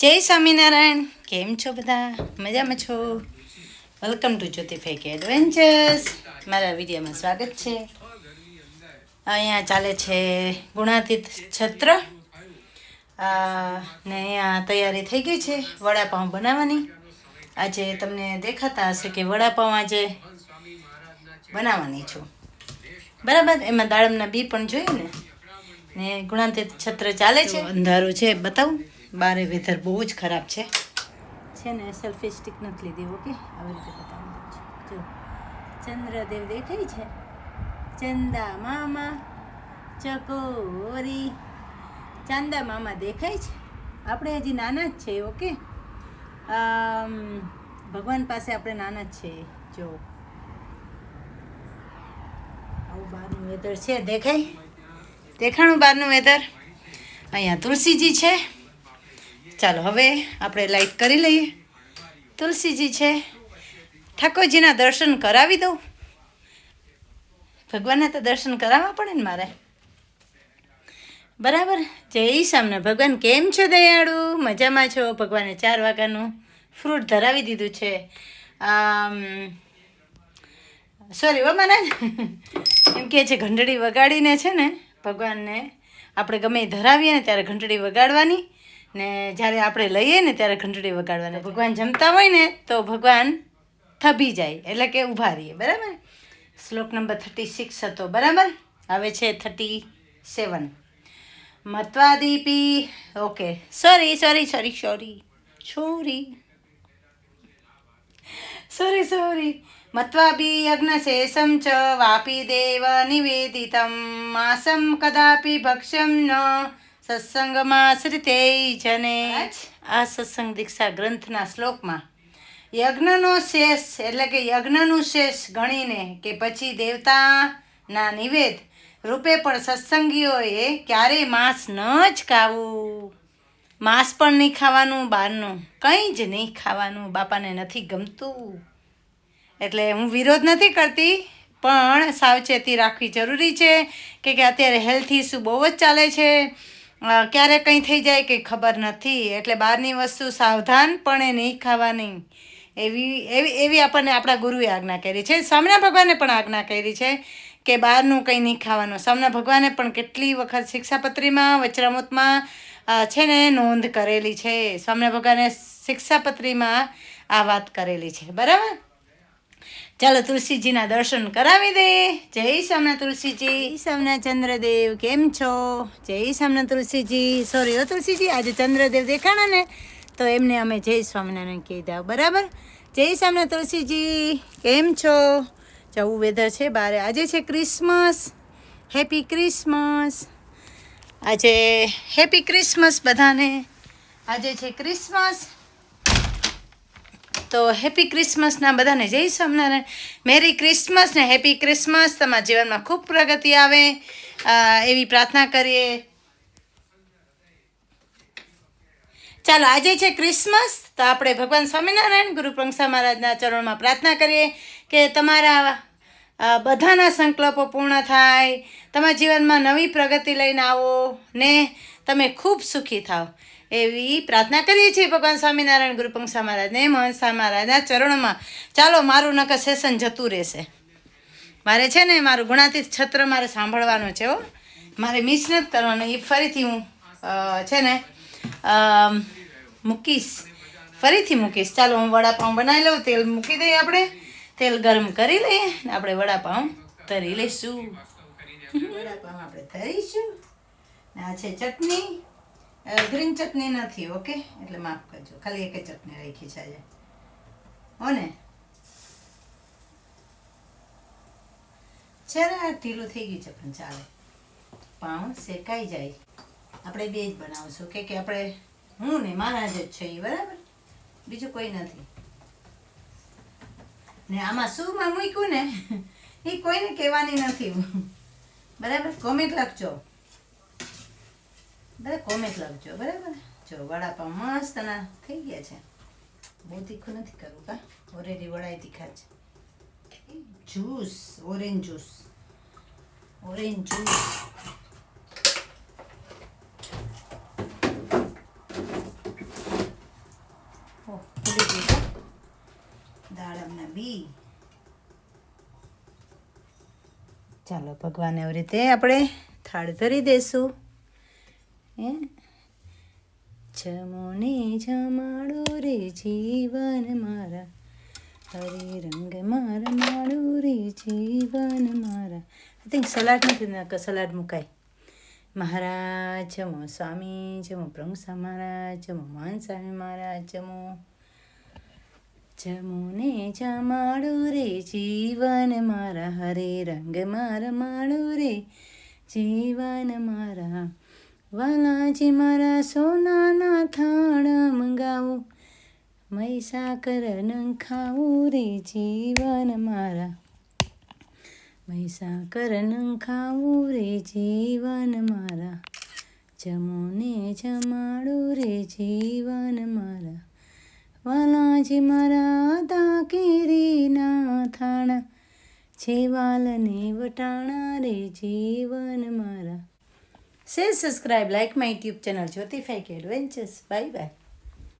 જય સ્વામિનારાયણ. કેમ છો બધા? મજામાં છો? Welcome to Jyoti fake adventures મારા વિડીયોમાં સ્વાગત છે. અહીંયા ચાલે છે ગુણાતીત છત્ર. ને અહીંયા તૈયારી થઈ ગઈ છે વડાપાઉં બનાવવાની. આજે તમને દેખાતા હશે કે વડાપાઉં આજે બનાવવાની છું. બરાબર? એમાં દાડમના બી પણ જોઈએ ને. ને ગુણાતીત છત્ર ચાલે છે. અંધારું છે, બતાવું. બારે વેધર બહુ જ ખરાબ છે. છે ને સેલ્ફી સ્ટિક નથી લીધી ઓકે આવી રીતે બતાવું છું. જો, ચંદ્રદેવ દેખાય છે? ચંદા મામા, ચકોરી. ચાંદા મામા દેખાય છે? આપણે હજી નાના જ છે ઓકે ભગવાન પાસે આપણે નાના જ છે, જો. આવું બહારનું વેધર છે, દેખાય? દેખાણું બહારનું વેધર અહીંયા તુલસીજી છે. ચાલો, હવે આપણે લાઈટ કરી લઈએ. તુલસીજી છે. ઠાકોરજીના દર્શન કરાવી દઉં. ભગવાનના તો દર્શન કરાવવા પડે ને મારે. બરાબર? જય સામને ભગવાન કેમ છો દયાળુ? મજામાં છો? ભગવાને ચાર વાગ્યાનું ફ્રૂટ ધરાવી દીધું છે. સોરી ઓ મને એમ કહે છે, ઘંટડી વગાડીને છે ને ભગવાનને આપણે ગમે ધરાવીએ ને ત્યારે ઘંટડી વગાડવાની. ને જ્યારે આપણે લઈએ ને ત્યારે ઘંટડી વગાડવાની ભગવાન જમતા હોય ને તો ભગવાન થભી જાય, એટલે કે ઊભા રહીએ, બરાબર? શ્લોક નંબર થર્ટી સિક્સ હતો, બરાબર? હવે છે thirty seven મત્વાદીપી, okay sorry sorry sorry sorry sorry sorry sorry મત્વાભી યજ્ઞશેષમ ચ વાપી દેવ નિવેદિતમ. માસમ કદાપી ભક્ષ્યમ ન સત્સંગમાશ્રિતે જને આ સત્સંગ દીક્ષા ગ્રંથના શ્લોકમાં યજ્ઞનો શેષ એટલે કે યજ્ઞનું શેષ ગણીને કે પછી દેવતાના નિવેદ રૂપે પણ સત્સંગીઓએ ક્યારેય માંસ ન જ ખાવું. માંસ પણ નહીં ખાવાનું બહારનું કંઈ જ નહીં ખાવાનું બાપાને નથી ગમતું. એટલે હું વિરોધ નથી કરતી પણ સાવચેતી રાખવી જરૂરી છે કે કે અત્યારે હેલ્થ ઇસ્યુ બહુ જ ચાલે છે. ક્યારે કંઈ થઈ જાય કંઈ ખબર નથી. એટલે બહારની વસ્તુ સાવધાનપણે નહીં ખાવાની. એવી એવી એવી આપણને આપણા ગુરુએ આજ્ઞા કરી છે. સામના ભગવાને પણ આજ્ઞા કરી છે કે બહારનું કંઈ નહીં ખાવાનું. સામના ભગવાને પણ કેટલી વખત શિક્ષાપત્રીમાં વચરામૃતમાં છે ને, નોંધ કરેલી છે. સામના ભગવાને શિક્ષાપત્રીમાં આ વાત કરેલી છે. બરાબર? ચાલો તુલસીજીના દર્શન કરાવી દે. જય સામના તુલસીજી. સામના ચંદ્રદેવ, કેમ છો? જય સામના તુલસીજી. સોરી હો તુલસીજી, આજે ચંદ્રદેવ દેખાણા ને, તો એમને અમે જય સ્વામિનારાયણ કીધા બરાબર? જય સામના તુલસીજી, કેમ છો? જવું વેધર છે બારે. આજે છે ક્રિસમસ હેપી ક્રિસમસ આજે હેપી ક્રિસમસ બધાને. આજે છે ક્રિસમસ તો હેપી ક્રિસમસના બધાને જય સ્વામિનારાયણ. મેરી ક્રિસમસ ને હેપી ક્રિસમસ તમારા જીવનમાં ખૂબ પ્રગતિ આવે. એવી પ્રાર્થના કરીએ. ચાલો, આજે છે ક્રિસમસ તો આપણે ભગવાન સ્વામિનારાયણ ગુરુ પ્રંગસા મહારાજના ચરણમાં પ્રાર્થના કરીએ કે તમારા બધાના સંકલ્પો પૂર્ણ થાય. તમારા જીવનમાં નવી પ્રગતિ લઈને આવો ને તમે ખૂબ સુખી થાઓ એવી પ્રાર્થના કરીએ છીએ ભગવાન સ્વામિનારાયણ ગુરુ પંગસા મહારાજને મહંસા મહારાજના ચરણોમાં. ચાલો, મારું નકર સેશન જતું રહેશે. મારે છે ને મારું ગુણાતીત છત્ર મારે સાંભળવાનું છે હો. મારે મિસ નથી કરવાનું. એ ફરીથી હું છે ને મૂકીશ. ફરીથી મૂકીશ. ચાલો, હું વડાપાઉં બનાવી લઉં. તેલ મૂકી દઈએ આપણે. તેલ ગરમ કરી લઈએ આપણે વડાપાઉં તરી લઈશું. વડાપાઉં આપણે તરીશું. આ છે ચટણી. ગ્રીન ચટણી નથી, ઓકે? એટલે માફ કરજો. ખાલી એક ચટણી રાખી છે આજે. હો ને જરા ઢીલું થઈ ગયું છે, પણ ચાલે. પાઉં શેકાઈ જાય. આપણે બે જ બનાવશું કે કે આપણે હું ને મારા જ છે એ બરાબર? બીજું કોઈ નથી. ને આમાં શું માં મૂક્યું ને? એ કોઈને કહેવાની નથી. બરાબર? કોમેન્ટ લખજો. બધા કોમેન્ટ લખજો, બરાબર? જો વડાપાઉં મસ્તના થઈ ગયા છે. બહુ તીખું નથી કરવું કા ઓરેડી વડાય તીખા છે juice orange juice orange juice દાડમના બી. ચાલો, ભગવાન એવી રીતે આપણે થાળ ધરી દઈશું હે જમોને જમાડો રે જીવન મારા હરે રંગ મારા માડું રે જીવન મારા થિંક સલાડ નથી સલાડ મુકાય મહારાજ જમો સ્વામી જમો પ્રમુસા મહારાજ જમો માન સ્વામી મહારાજ જમો જમુને જમાડો રે જીવન મારા હરે રંગ મારા માળું રે જીવન મારા વાલાજી મારા સોનાના થાળ મૈસા મહીસાકર નંખાવું રે જીવન મારા. મહીસાકર નંખાવું રે જીવન મારા. જમોને જમાડું રે જીવન મારા. વાલાજી મારા દાકેરીના થાણા છેવાલને વટાણા રે જીવન મારા. Share subscribe like my YouTube channel જ્યોતિફાઈક adventures bye by